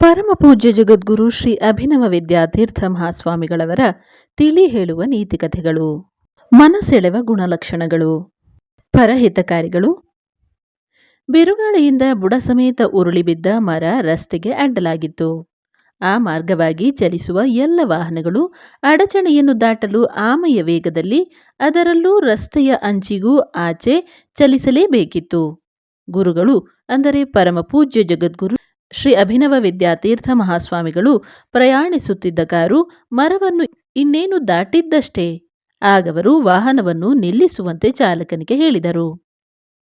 ಪರಮ ಪೂಜ್ಯ ಜಗದ್ಗುರು ಶ್ರೀ ಅಭಿನವ ವಿದ್ಯಾತೀರ್ಥ ಮಹಾಸ್ವಾಮಿಗಳವರ ತಿಳಿ ಹೇಳುವ ನೀತಿಕಥೆಗಳು ಮನಸೆಳೆವ ಗುಣಲಕ್ಷಣಗಳು. ಪರಹಿತಕಾರಿಗಳು. ಬಿರುಗಾಳಿಯಿಂದ ಬುಡ ಸಮೇತ ಉರುಳಿಬಿದ್ದ ಮರ ರಸ್ತೆಗೆ ಅಡ್ಡಲಾಗಿತ್ತು. ಆ ಮಾರ್ಗವಾಗಿ ಚಲಿಸುವ ಎಲ್ಲ ವಾಹನಗಳು ಅಡಚಣೆಯನ್ನು ದಾಟಲು ಆಮೆಯ ವೇಗದಲ್ಲಿ ಅದರಲ್ಲೂ ರಸ್ತೆಯ ಅಂಚಿಗೂ ಆಚೆ ಚಲಿಸಲೇಬೇಕಿತ್ತು. ಗುರುಗಳು ಅಂದರೆ ಪರಮಪೂಜ್ಯ ಜಗದ್ಗುರು ಶ್ರೀ ಅಭಿನವ ವಿದ್ಯಾತೀರ್ಥ ಮಹಾಸ್ವಾಮಿಗಳು ಪ್ರಯಾಣಿಸುತ್ತಿದ್ದ ಕಾರು ಮರವನ್ನು ಇನ್ನೇನು ದಾಟಿದ್ದಷ್ಟೇ. ಆಗವರು ವಾಹನವನ್ನು ನಿಲ್ಲಿಸುವಂತೆ ಚಾಲಕನಿಗೆ ಹೇಳಿದರು.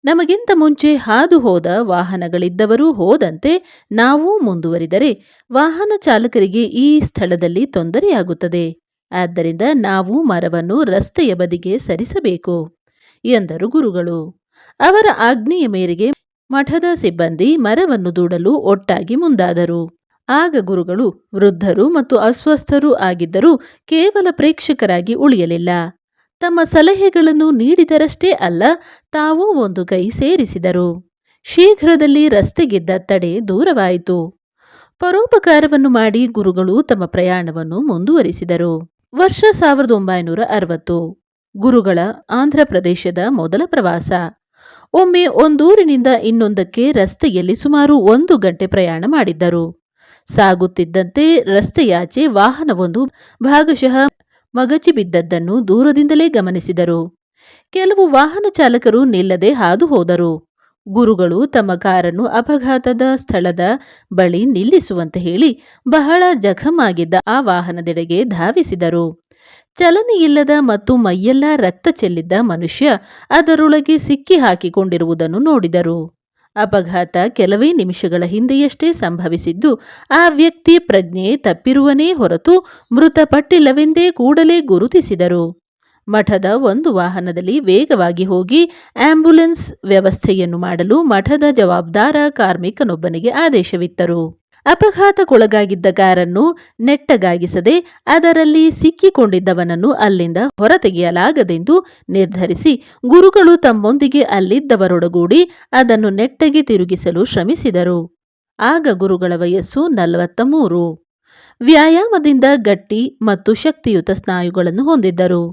ನಮಗಿಂತ ಮುಂಚೆ ಹಾದು ಹೋದ ವಾಹನಗಳಿದ್ದವರು ಹೋದಂತೆ ನಾವೂ ಮುಂದುವರಿದರೆ ವಾಹನ ಚಾಲಕರಿಗೆ ಈ ಸ್ಥಳದಲ್ಲಿ ತೊಂದರೆಯಾಗುತ್ತದೆ. ಆದ್ದರಿಂದ ನಾವು ಮರವನ್ನು ರಸ್ತೆಯ ಬದಿಗೆ ಸರಿಸಬೇಕು ಎಂದರು ಗುರುಗಳು. ಅವರ ಆಜ್ಞೆಯ ಮೇರೆಗೆ ಮಠದ ಸಿಬ್ಬಂದಿ ಮರವನ್ನು ದೂಡಲು ಒಟ್ಟಾಗಿ ಮುಂದಾದರು. ಆಗ ಗುರುಗಳು ವೃದ್ಧರು ಮತ್ತು ಅಸ್ವಸ್ಥರೂ ಆಗಿದ್ದರೂ ಕೇವಲ ಪ್ರೇಕ್ಷಕರಾಗಿ ಉಳಿಯಲಿಲ್ಲ. ತಮ್ಮ ಸಲಹೆಗಳನ್ನು ನೀಡಿದರಷ್ಟೇ ಅಲ್ಲ, ತಾವೂ ಒಂದು ಕೈ ಸೇರಿಸಿದರು. ಶೀಘ್ರದಲ್ಲಿ ರಸ್ತೆಗಿದ್ದ ತಡೆ ದೂರವಾಯಿತು. ಪರೋಪಕಾರವನ್ನು ಮಾಡಿ ಗುರುಗಳು ತಮ್ಮ ಪ್ರಯಾಣವನ್ನು ಮುಂದುವರಿಸಿದರು. ವರ್ಷ ಸಾವಿರದ ಒಂಬೈನೂರ ಅರವತ್ತು, ಗುರುಗಳ ಆಂಧ್ರ ಪ್ರದೇಶದ ಮೊದಲ ಪ್ರವಾಸ. ಒಮ್ಮೆ ಒಂದೂರಿನಿಂದ ಇನ್ನೊಂದಕ್ಕೆ ರಸ್ತೆಯಲ್ಲಿ ಸುಮಾರು ಒಂದು ಗಂಟೆ ಪ್ರಯಾಣ ಮಾಡಿದ್ದರು. ಸಾಗುತ್ತಿದ್ದಂತೆ ರಸ್ತೆಯಾಚೆ ವಾಹನವೊಂದು ಭಾಗಶಃ ಮಗಚಿ ಬಿದ್ದದ್ದನ್ನು ದೂರದಿಂದಲೇ ಗಮನಿಸಿದರು. ಕೆಲವು ವಾಹನ ಚಾಲಕರು ನಿಲ್ಲದೆ ಹಾದು ಹೋದರು. ಗುರುಗಳು ತಮ್ಮ ಕಾರನ್ನು ಅಪಘಾತದ ಸ್ಥಳದ ಬಳಿ ನಿಲ್ಲಿಸುವಂತೆ ಹೇಳಿ ಬಹಳ ಜಖಮಾಗಿದ್ದ ಆ ವಾಹನದೆಡೆಗೆ ಧಾವಿಸಿದರು. ಚಲನೆಯಿಲ್ಲದ ಮತ್ತು ಮೈಯೆಲ್ಲ ರಕ್ತ ಚೆಲ್ಲಿದ್ದ ಮನುಷ್ಯ ಅದರೊಳಗೆ ಸಿಕ್ಕಿ ಹಾಕಿಕೊಂಡಿರುವುದನ್ನು ನೋಡಿದರು. ಅಪಘಾತ ಕೆಲವೇ ನಿಮಿಷಗಳ ಹಿಂದೆಯಷ್ಟೇ ಸಂಭವಿಸಿದ್ದು, ಆ ವ್ಯಕ್ತಿ ಪ್ರಜ್ಞೆ ತಪ್ಪಿರುವನೇ ಹೊರತು ಮೃತಪಟ್ಟಿಲ್ಲವೆಂದೇ ಕೂಡಲೇ ಗುರುತಿಸಿದರು. ಮಠದ ಒಂದು ವಾಹನದಲ್ಲಿ ವೇಗವಾಗಿ ಹೋಗಿ ಆಂಬ್ಯುಲೆನ್ಸ್ ವ್ಯವಸ್ಥೆಯನ್ನು ಮಾಡಲು ಮಠದ ಜವಾಬ್ದಾರ ಕಾರ್ಮಿಕನೊಬ್ಬನಿಗೆ ಆದೇಶವಿತ್ತರು. ಅಪಘಾತಕ್ಕೊಳಗಾಗಿದ್ದ ಕಾರನ್ನು ನೆಟ್ಟಗಾಗಿಸದೆ ಅದರಲ್ಲಿ ಸಿಕ್ಕಿಕೊಂಡಿದ್ದವನನ್ನು ಅಲ್ಲಿಂದ ಹೊರತೆಗೆಯಲಾಗದೆಂದು ನಿರ್ಧರಿಸಿ ಗುರುಗಳು ತಮ್ಮೊಂದಿಗೆ ಅಲ್ಲಿದ್ದವರೊಡಗೂಡಿ ಅದನ್ನು ನೆಟ್ಟಗೆ ತಿರುಗಿಸಲು ಶ್ರಮಿಸಿದರು. ಆಗ ಗುರುಗಳ ವಯಸ್ಸು ನಲವತ್ತ ಮೂರು ವ್ಯಾಯಾಮದಿಂದ ಗಟ್ಟಿ ಮತ್ತು ಶಕ್ತಿಯುತ ಸ್ನಾಯುಗಳನ್ನು ಹೊಂದಿದ್ದರು.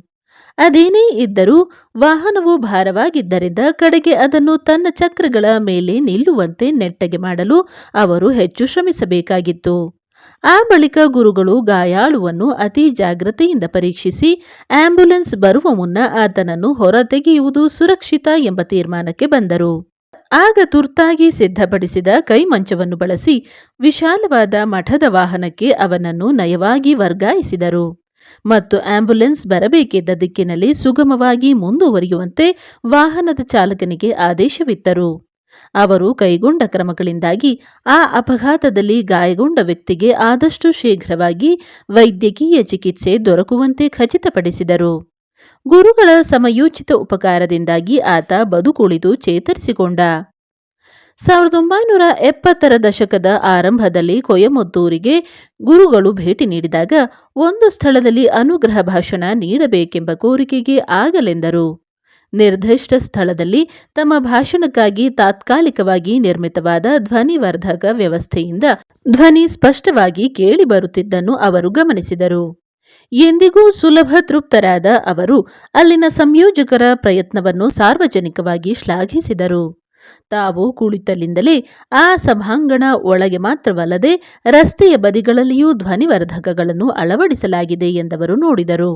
ಅದೇನೇ ಇದ್ದರೂ ವಾಹನವು ಭಾರವಾಗಿದ್ದರಿಂದ ಕಡೆಗೆ ಅದನ್ನು ತನ್ನ ಚಕ್ರಗಳ ಮೇಲೆ ನಿಲ್ಲುವಂತೆ ನೆಟ್ಟಗೆ ಮಾಡಲು ಅವರು ಹೆಚ್ಚು ಶ್ರಮಿಸಬೇಕಾಗಿತ್ತು. ಆ ಬಳಿಕ ಗುರುಗಳು ಗಾಯಾಳುವನ್ನು ಅತಿ ಜಾಗ್ರತೆಯಿಂದ ಪರೀಕ್ಷಿಸಿ ಆಂಬ್ಯುಲೆನ್ಸ್ ಬರುವ ಮುನ್ನ ಆತನನ್ನು ಹೊರತೆಗೆಯುವುದು ಸುರಕ್ಷಿತ ಎಂಬ ತೀರ್ಮಾನಕ್ಕೆ ಬಂದರು. ಆಗ ತುರ್ತಾಗಿ ಸಿದ್ಧಪಡಿಸಿದ ಕೈಮಂಚವನ್ನು ಬಳಸಿ ವಿಶಾಲವಾದ ಮಠದ ವಾಹನಕ್ಕೆ ಅವನನ್ನು ನಯವಾಗಿ ವರ್ಗಾಯಿಸಿದರು. ಮತ್ತು ಆಂಬ್ಯುಲೆನ್ಸ್ ಬರಬೇಕಿದ್ದ ದಿಕ್ಕಿನಲ್ಲಿ ಸುಗಮವಾಗಿ ಮುಂದುವರಿಯುವಂತೆ ವಾಹನದ ಚಾಲಕನಿಗೆ ಆದೇಶವಿತ್ತರು. ಅವರು ಕೈಗೊಂಡ ಕ್ರಮಗಳಿಂದಾಗಿ ಆ ಅಪಘಾತದಲ್ಲಿ ಗಾಯಗೊಂಡ ವ್ಯಕ್ತಿಗೆ ಆದಷ್ಟು ಶೀಘ್ರವಾಗಿ ವೈದ್ಯಕೀಯ ಚಿಕಿತ್ಸೆ ದೊರಕುವಂತೆ ಖಚಿತಪಡಿಸಿದರು. ಗುರುಗಳ ಸಮಯೋಚಿತ ಉಪಕಾರದಿಂದಾಗಿ ಆತ ಬದುಕುಳಿದು ಚೇತರಿಸಿಕೊಂಡ. ಸಾವಿರದ ಒಂಬೈನೂರ ಎಪ್ಪತ್ತರ ದಶಕದ ಆರಂಭದಲ್ಲಿ ಕೊಯಮತ್ತೂರಿಗೆ ಗುರುಗಳು ಭೇಟಿ ನೀಡಿದಾಗ ಒಂದು ಸ್ಥಳದಲ್ಲಿ ಅನುಗ್ರಹ ಭಾಷಣ ನೀಡಬೇಕೆಂಬ ಕೋರಿಕೆಗೆ ಆಗಲೆಂದರು. ನಿರ್ದಿಷ್ಟ ಸ್ಥಳದಲ್ಲಿ ತಮ್ಮ ಭಾಷಣಕ್ಕಾಗಿ ತಾತ್ಕಾಲಿಕವಾಗಿ ನಿರ್ಮಿತವಾದ ಧ್ವನಿವರ್ಧಕ ವ್ಯವಸ್ಥೆಯಿಂದ ಧ್ವನಿ ಸ್ಪಷ್ಟವಾಗಿ ಕೇಳಿಬರುತ್ತಿದ್ದನ್ನು ಅವರು ಗಮನಿಸಿದರು. ಎಂದಿಗೂ ಸುಲಭ ತೃಪ್ತರಾದ ಅವರು ಅಲ್ಲಿನ ಸಂಯೋಜಕರ ಪ್ರಯತ್ನವನ್ನು ಸಾರ್ವಜನಿಕವಾಗಿ ಶ್ಲಾಘಿಸಿದರು. ತಾವು ಕುಳಿತಲ್ಲಿಂದಲೇ ಆ ಸಭಾಂಗಣ ಒಳಗೆ ಮಾತ್ರವಲ್ಲದೆ ರಸ್ತೆಯ ಬದಿಗಳಲ್ಲಿಯೂ ಧ್ವನಿವರ್ಧಕಗಳನ್ನು ಅಳವಡಿಸಲಾಗಿದೆ ಎಂದವರು ನೋಡಿದರು.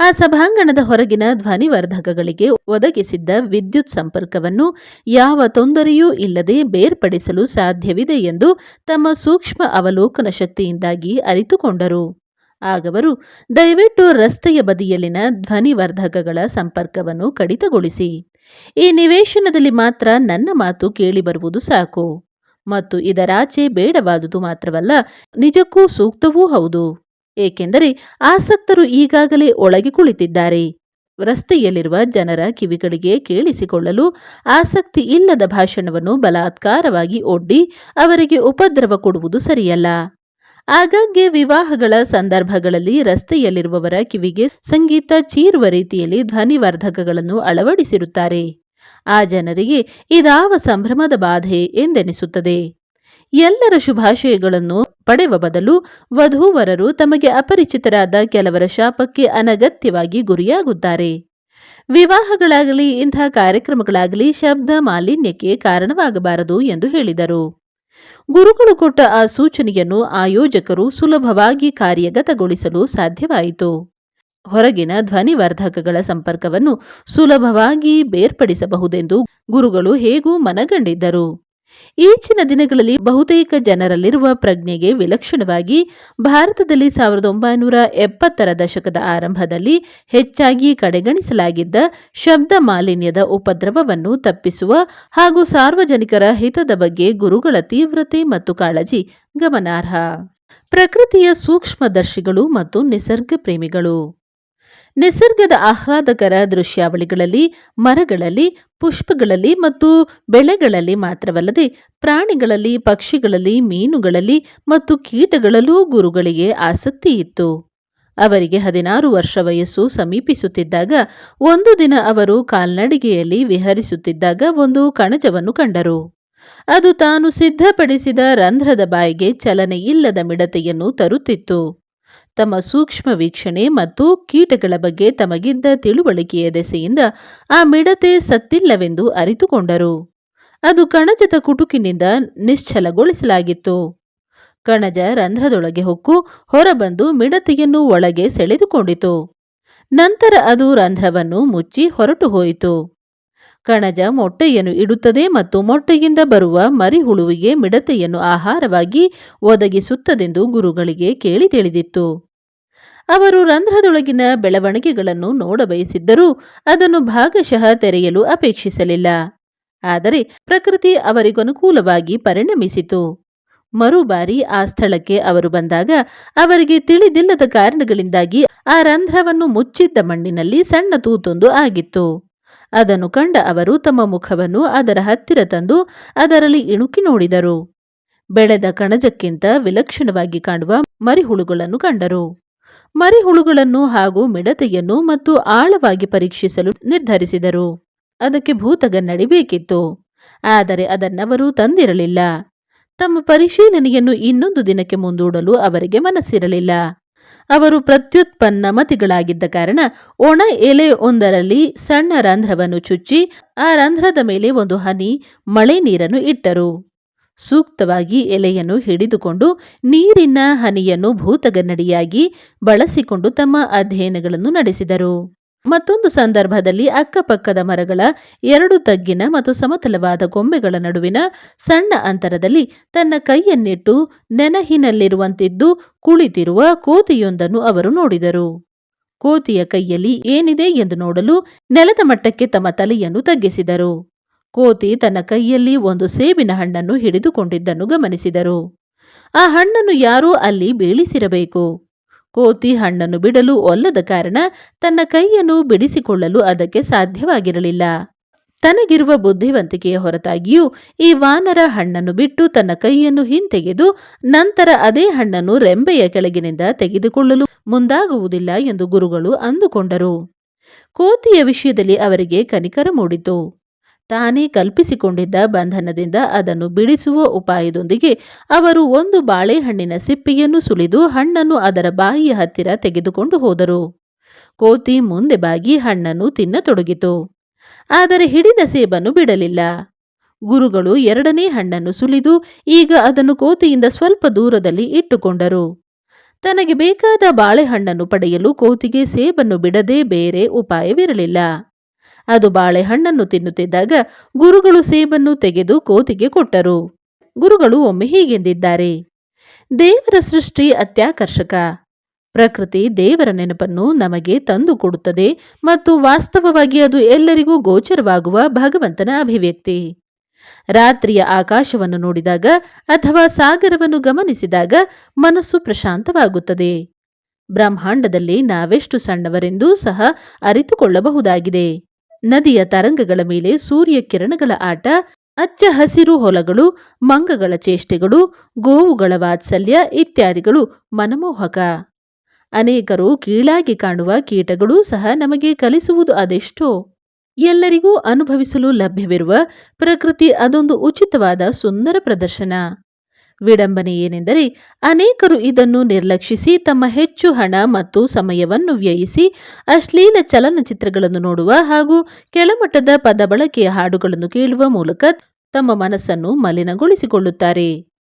ಆ ಸಭಾಂಗಣದ ಹೊರಗಿನ ಧ್ವನಿವರ್ಧಕಗಳಿಗೆ ಒದಗಿಸಿದ್ದ ವಿದ್ಯುತ್ ಸಂಪರ್ಕವನ್ನು ಯಾವ ತೊಂದರೆಯೂ ಇಲ್ಲದೆ ಬೇರ್ಪಡಿಸಲು ಸಾಧ್ಯವಿದೆ ಎಂದು ತಮ್ಮ ಸೂಕ್ಷ್ಮ ಅವಲೋಕನ ಶಕ್ತಿಯಿಂದಾಗಿ ಅರಿತುಕೊಂಡರು. ಆಗವರು ದಯವಿಟ್ಟು ರಸ್ತೆಯ ಬದಿಯಲ್ಲಿನ ಧ್ವನಿವರ್ಧಕಗಳ ಸಂಪರ್ಕವನ್ನು ಕಡಿತಗೊಳಿಸಿ. ಈ ನಿವೇಶನದಲ್ಲಿ ಮಾತ್ರ ನನ್ನ ಮಾತು ಕೇಳಿಬರುವುದು ಸಾಕು. ಮತ್ತು ಇದರಾಚೆ ಬೇಡವಾದುದು ಮಾತ್ರವಲ್ಲ, ನಿಜಕ್ಕೂ ಸೂಕ್ತವೂ ಹೌದು. ಏಕೆಂದರೆ ಆಸಕ್ತರು ಈಗಾಗಲೇ ಒಳಗೆ ಕುಳಿತಿದ್ದಾರೆ. ರಸ್ತೆಯಲ್ಲಿರುವ ಜನರ ಕಿವಿಗಳಿಗೆ ಕೇಳಿಸಿಕೊಳ್ಳಲು ಆಸಕ್ತಿ ಇಲ್ಲದ ಭಾಷಣವನ್ನು ಬಲಾತ್ಕಾರವಾಗಿ ಒಡ್ಡಿ ಅವರಿಗೆ ಉಪದ್ರವ ಕೊಡುವುದು ಸರಿಯಲ್ಲ. ಆಗಾಗ್ಗೆ ವಿವಾಹಗಳ ಸಂದರ್ಭಗಳಲ್ಲಿ ರಸ್ತೆಯಲ್ಲಿರುವವರ ಕಿವಿಗೆ ಸಂಗೀತ, ಚೀರುವ ರೀತಿಯಲ್ಲಿ ಧ್ವನಿವರ್ಧಕಗಳನ್ನು ಅಳವಡಿಸಿರುತ್ತಾರೆ. ಆ ಜನರಿಗೆ ಇದಾವ ಸಂಭ್ರಮದ ಬಾಧೆ ಎಂದೆನಿಸುತ್ತದೆ. ಎಲ್ಲರ ಶುಭಾಶಯಗಳನ್ನು ಪಡೆವ ಬದಲು ವಧೂವರರು ತಮಗೆ ಅಪರಿಚಿತರಾದ ಕೆಲವರ ಶಾಪಕ್ಕೆ ಅನಗತ್ಯವಾಗಿ ಗುರಿಯಾಗುತ್ತಾರೆ. ವಿವಾಹಗಳಾಗಲಿ, ಇಂಥ ಕಾರ್ಯಕ್ರಮಗಳಾಗಲಿ ಶಬ್ದ ಮಾಲಿನ್ಯಕ್ಕೆ ಕಾರಣವಾಗಬಾರದು ಎಂದು ಹೇಳಿದರು. ಗುರುಗಳು ಕೊಟ್ಟ ಆ ಸೂಚನೆಯನ್ನು ಆಯೋಜಕರು ಸುಲಭವಾಗಿ ಕಾರ್ಯಗತಗೊಳಿಸಲು ಸಾಧ್ಯವಾಯಿತು. ಹೊರಗಿನ ಧ್ವನಿವರ್ಧಕಗಳ ಸಂಪರ್ಕವನ್ನು ಸುಲಭವಾಗಿ ಬೇರ್ಪಡಿಸಬಹುದೆಂದು ಗುರುಗಳು ಹೇಗೂ ಮನಗಂಡಿದ್ದರು. ಈಚಿನ ದಿನಗಳಲ್ಲಿ ಬಹುತೇಕ ಜನರಲ್ಲಿರುವ ಪ್ರಜ್ಞೆಗೆ ವಿಲಕ್ಷಣವಾಗಿ ಭಾರತದಲ್ಲಿ ಸಾವಿರದ ಒಂಬೈನೂರ ಎಪ್ಪತ್ತರ ದಶಕದ ಆರಂಭದಲ್ಲಿ ಹೆಚ್ಚಾಗಿ ಕಡೆಗಣಿಸಲಾಗಿದ್ದ ಶಬ್ದ ಮಾಲಿನ್ಯದ ಉಪದ್ರವವನ್ನು ತಪ್ಪಿಸುವ ಹಾಗೂ ಸಾರ್ವಜನಿಕರ ಹಿತದ ಬಗ್ಗೆ ಗುರುಗಳ ತೀವ್ರತೆ ಮತ್ತು ಕಾಳಜಿ ಗಮನಾರ್ಹ. ಪ್ರಕೃತಿಯ ಸೂಕ್ಷ್ಮದರ್ಶಿಗಳು ಮತ್ತು ನಿಸರ್ಗ ಪ್ರೇಮಿಗಳು. ನಿಸರ್ಗದ ಆಹ್ಲಾದಕರ ದೃಶ್ಯಾವಳಿಗಳಲ್ಲಿ, ಮರಗಳಲ್ಲಿ, ಪುಷ್ಪಗಳಲ್ಲಿ ಮತ್ತು ಬೆಳೆಗಳಲ್ಲಿ ಮಾತ್ರವಲ್ಲದೆ ಪ್ರಾಣಿಗಳಲ್ಲಿ, ಪಕ್ಷಿಗಳಲ್ಲಿ, ಮೀನುಗಳಲ್ಲಿ ಮತ್ತು ಕೀಟಗಳಲ್ಲೂ ಗುರುಗಳಿಗೆ ಆಸಕ್ತಿ ಇತ್ತು ಅವರಿಗೆ ಹದಿನಾರು ವರ್ಷ ವಯಸ್ಸು ಸಮೀಪಿಸುತ್ತಿದ್ದಾಗ, ಒಂದು ದಿನ ಅವರು ಕಾಲ್ನಡಿಗೆಯಲ್ಲಿ ವಿಹರಿಸುತ್ತಿದ್ದಾಗ ಒಂದು ಕಣಜವನ್ನು ಕಂಡರು. ಅದು ತಾನು ಸಿದ್ಧಪಡಿಸಿದ ರಂಧ್ರದ ಬಾಯಿಗೆ ಚಲನೆ ಇಲ್ಲದ ಮಿಡತೆಯನ್ನು ತರುತ್ತಿತ್ತು. ತಮ್ಮ ಸೂಕ್ಷ್ಮ ವೀಕ್ಷಣೆ ಮತ್ತು ಕೀಟಗಳ ಬಗ್ಗೆ ತಮಗಿದ್ದ ತಿಳುವಳಿಕೆಯ ದೆಸೆಯಿಂದ ಆ ಮಿಡತೆ ಸತ್ತಿಲ್ಲವೆಂದು ಅರಿತುಕೊಂಡರು. ಅದು ಕಣಜದ ಕುಟುಕಿನಿಂದ ನಿಶ್ಚಲಗೊಳಿಸಲಾಗಿತ್ತು. ಕಣಜ ರಂಧ್ರದೊಳಗೆ ಹೊಕ್ಕು ಹೊರಬಂದು ಮಿಡತೆಯನ್ನು ಒಳಗೆ ಸೆಳೆದುಕೊಂಡಿತು. ನಂತರ ಅದು ರಂಧ್ರವನ್ನು ಮುಚ್ಚಿ ಹೊರಟು ಹೋಯಿತು ಕಣಜ ಮೊಟ್ಟೆಯನ್ನು ಇಡುತ್ತದೆ ಮತ್ತು ಮೊಟ್ಟೆಯಿಂದ ಬರುವ ಮರಿಹುಳುವಿಗೆ ಮಿಡತೆಯನ್ನು ಆಹಾರವಾಗಿ ಒದಗಿಸುತ್ತದೆಂದು ಗುರುಗಳಿಗೆ ಕೇಳಿ ತಿಳಿದಿತ್ತು. ಅವರು ರಂಧ್ರದೊಳಗಿನ ಬೆಳವಣಿಗೆಗಳನ್ನು ನೋಡಬಯಸಿದ್ದರೂ ಅದನ್ನು ಭಾಗಶಃ ತೆರೆಯಲು ಅಪೇಕ್ಷಿಸಲಿಲ್ಲ. ಆದರೆ ಪ್ರಕೃತಿ ಅವರಿಗನುಕೂಲವಾಗಿ ಪರಿಣಮಿಸಿತು. ಮರುಬಾರಿ ಆ ಸ್ಥಳಕ್ಕೆ ಅವರು ಬಂದಾಗ ಅವರಿಗೆ ತಿಳಿದಿಲ್ಲದ ಕಾರಣಗಳಿಂದಾಗಿ ಆ ರಂಧ್ರವನ್ನು ಮುಚ್ಚಿದ್ದ ಮಣ್ಣಿನಲ್ಲಿ ಸಣ್ಣ ತೂತೊಂದು ಆಗಿತ್ತು. ಅದನ್ನು ಕಂಡ ಅವರು ತಮ್ಮ ಮುಖವನ್ನು ಅದರ ಹತ್ತಿರ ತಂದು ಅದರಲ್ಲಿ ಇಣುಕಿ ನೋಡಿದರು. ಬೆಳೆದ ಕಣಜಕ್ಕಿಂತ ವಿಲಕ್ಷಣವಾಗಿ ಕಾಣುವ ಮರಿಹುಳುಗಳನ್ನು ಕಂಡರು. ಮರಿಹುಳುಗಳನ್ನು ಹಾಗೂ ಮಿಡತೆಯನ್ನು ಮತ್ತು ಆಳವಾಗಿ ಪರೀಕ್ಷಿಸಲು ನಿರ್ಧರಿಸಿದರು. ಅದಕ್ಕೆ ಭೂತಗನ್ನಡಿ ಬೇಕಿತ್ತು. ಆದರೆ ಅದನ್ನವರು ತಂದಿರಲಿಲ್ಲ. ತಮ್ಮ ಪರಿಶೀಲನೆಯನ್ನು ಇನ್ನೊಂದು ದಿನಕ್ಕೆ ಮುಂದೂಡಲು ಅವರಿಗೆ ಮನಸ್ಸಿರಲಿಲ್ಲ. ಅವರು ಪ್ರತ್ಯುತ್ಪನ್ನ ಮತಿಗಳಾಗಿದ್ದ ಕಾರಣ ಒಣ ಎಲೆ ಒಂದರಲ್ಲಿ ಸಣ್ಣ ರಂಧ್ರವನ್ನು ಚುಚ್ಚಿ ಆ ರಂಧ್ರದ ಮೇಲೆ ಒಂದು ಹನಿ ಮಳೆ ನೀರನ್ನು ಇಟ್ಟರು. ಸೂಕ್ತವಾಗಿ ಎಲೆಯನ್ನು ಹಿಡಿದುಕೊಂಡು ನೀರಿನ ಹನಿಯನ್ನು ಭೂತಗನ್ನಡಿಯಾಗಿ ಬಳಸಿಕೊಂಡು ತಮ್ಮ ಅಧ್ಯಯನಗಳನ್ನು ನಡೆಸಿದರು. ಮತ್ತೊಂದು ಸಂದರ್ಭದಲ್ಲಿ ಅಕ್ಕಪಕ್ಕದ ಮರಗಳ ಎರಡು ತಗ್ಗಿನ ಮತ್ತು ಸಮತಲವಾದ ಗೊಂಬೆಗಳ ನಡುವಿನ ಸಣ್ಣ ಅಂತರದಲ್ಲಿ ತನ್ನ ಕೈಯನ್ನಿಟ್ಟು ನೆನಹಿನಲ್ಲಿರುವಂತಿದ್ದು ಕುಳಿತಿರುವ ಕೋತಿಯೊಂದನ್ನು ಅವರು ನೋಡಿದರು. ಕೋತಿಯ ಕೈಯಲ್ಲಿ ಏನಿದೆ ಎಂದು ನೋಡಲು ನೆಲದ ಮಟ್ಟಕ್ಕೆ ತಮ್ಮ ತಲೆಯನ್ನು ತಗ್ಗಿಸಿದರು. ಕೋತಿ ತನ್ನ ಕೈಯಲ್ಲಿ ಒಂದು ಸೇಬಿನ ಹಣ್ಣನ್ನು ಹಿಡಿದುಕೊಂಡಿದ್ದನ್ನು ಗಮನಿಸಿದರು. ಆ ಹಣ್ಣನ್ನು ಯಾರೋ ಅಲ್ಲಿ ಬೀಳಿಸಿರಬೇಕು. ಕೋತಿ ಹಣ್ಣನ್ನು ಬಿಡಲು ಒಲ್ಲದ ಕಾರಣ ತನ್ನ ಕೈಯನ್ನು ಬಿಡಿಸಿಕೊಳ್ಳಲು ಅದಕ್ಕೆ ಸಾಧ್ಯವಾಗಿರಲಿಲ್ಲ. ತನಗಿರುವ ಬುದ್ಧಿವಂತಿಕೆಯ ಹೊರತಾಗಿಯೂ ಈ ವಾನರ ಹಣ್ಣನ್ನು ಬಿಟ್ಟು ತನ್ನ ಕೈಯನ್ನು ಹಿಂತೆಗೆದು ನಂತರ ಅದೇ ಹಣ್ಣನ್ನು ರೆಂಬೆಯ ಕೆಳಗಿನಿಂದ ತೆಗೆದುಕೊಳ್ಳಲು ಮುಂದಾಗುವುದಿಲ್ಲ ಎಂದು ಗುರುಗಳು ಅಂದುಕೊಂಡರು. ಕೋತಿಯ ವಿಷಯದಲ್ಲಿ ಅವರಿಗೆ ಕನಿಕರ ಮೂಡಿತು. ತಾನೇ ಕಲ್ಪಿಸಿಕೊಂಡಿದ್ದ ಬಂಧನದಿಂದ ಅದನ್ನು ಬಿಡಿಸುವ ಉಪಾಯದೊಂದಿಗೆ ಅವರು ಒಂದು ಬಾಳೆಹಣ್ಣಿನ ಸಿಪ್ಪೆಯನ್ನು ಸುಲಿದು ಹಣ್ಣನ್ನು ಅದರ ಬಾಯಿಯ ಹತ್ತಿರ ತೆಗೆದುಕೊಂಡು ಹೋದರು. ಕೋತಿ ಮುಂದೆ ಬಾಗಿ ಹಣ್ಣನ್ನು ತಿನ್ನತೊಡಗಿತು ಆದರೆ ಹಿಡಿದ ಸೇಬನ್ನು ಬಿಡಲಿಲ್ಲ. ಗುರುಗಳು ಎರಡನೇ ಹಣ್ಣನ್ನು ಸುಲಿದು ಈಗ ಅದನ್ನು ಕೋತಿಯಿಂದ ಸ್ವಲ್ಪ ದೂರದಲ್ಲಿ ಇಟ್ಟುಕೊಂಡರು. ತನಗೆ ಬೇಕಾದ ಬಾಳೆಹಣ್ಣನ್ನು ಪಡೆಯಲು ಕೋತಿಗೆ ಸೇಬನ್ನು ಬಿಡದೆ ಬೇರೆ ಉಪಾಯವಿರಲಿಲ್ಲ. ಅದು ಬಾಳೆಹಣ್ಣನ್ನು ತಿನ್ನುತ್ತಿದ್ದಾಗ ಗುರುಗಳು ಸೇಬನ್ನು ತೆಗೆದು ಕೋತಿಗೆ ಕೊಟ್ಟರು. ಗುರುಗಳು ಒಮ್ಮೆ ಹೀಗೆಂದಿದ್ದಾರೆ. ದೇವರ ಸೃಷ್ಟಿ ಅತ್ಯಾಕರ್ಷಕ. ಪ್ರಕೃತಿ ದೇವರ ನೆನಪನ್ನು ನಮಗೆ ತಂದುಕೊಡುತ್ತದೆ ಮತ್ತು ವಾಸ್ತವವಾಗಿ ಅದು ಎಲ್ಲರಿಗೂ ಗೋಚರವಾಗುವ ಭಗವಂತನ ಅಭಿವ್ಯಕ್ತಿ. ರಾತ್ರಿಯ ಆಕಾಶವನ್ನು ನೋಡಿದಾಗ ಅಥವಾ ಸಾಗರವನ್ನು ಗಮನಿಸಿದಾಗ ಮನಸ್ಸು ಪ್ರಶಾಂತವಾಗುತ್ತದೆ. ಬ್ರಹ್ಮಾಂಡದಲ್ಲಿ ನಾವೆಷ್ಟು ಸಣ್ಣವರೆಂದೂ ಸಹ ಅರಿತುಕೊಳ್ಳಬಹುದಾಗಿದೆ. ನದಿಯ ತರಂಗಗಳ ಮೇಲೆ ಸೂರ್ಯ ಕಿರಣಗಳ ಆಟ, ಅಚ್ಚ ಹಸಿರು ಹೊಲಗಳು, ಮಂಗಗಳ ಚೇಷ್ಟೆಗಳು, ಗೋವುಗಳ ವಾತ್ಸಲ್ಯ ಇತ್ಯಾದಿಗಳು ಮನಮೋಹಕ. ಅನೇಕರು ಕೀಳಾಗಿ ಕಾಣುವ ಕೀಟಗಳೂ ಸಹ ನಮಗೆ ಕಲಿಸುವುದು ಅದೆಷ್ಟೋ. ಎಲ್ಲರಿಗೂ ಅನುಭವಿಸಲು ಲಭ್ಯವಿರುವ ಪ್ರಕೃತಿ ಅದೊಂದು ಉಚಿತವಾದ ಸುಂದರ ಪ್ರದರ್ಶನ. ವಿಡಂಬನೆ ಏನೆಂದರೆ ಅನೇಕರು ಇದನ್ನು ನಿರ್ಲಕ್ಷಿಸಿ ತಮ್ಮ ಹೆಚ್ಚು ಹಣ ಮತ್ತು ಸಮಯವನ್ನು ವ್ಯಯಿಸಿ ಅಶ್ಲೀಲ ಚಲನಚಿತ್ರಗಳನ್ನು ನೋಡುವ ಹಾಗೂ ಕೆಳಮಟ್ಟದ ಪದ ಬಳಕೆಯ ಹಾಡುಗಳನ್ನು ಕೇಳುವ ಮೂಲಕ ತಮ್ಮ ಮನಸ್ಸನ್ನು ಮಲಿನಗೊಳಿಸಿಕೊಳ್ಳುತ್ತಾರೆ.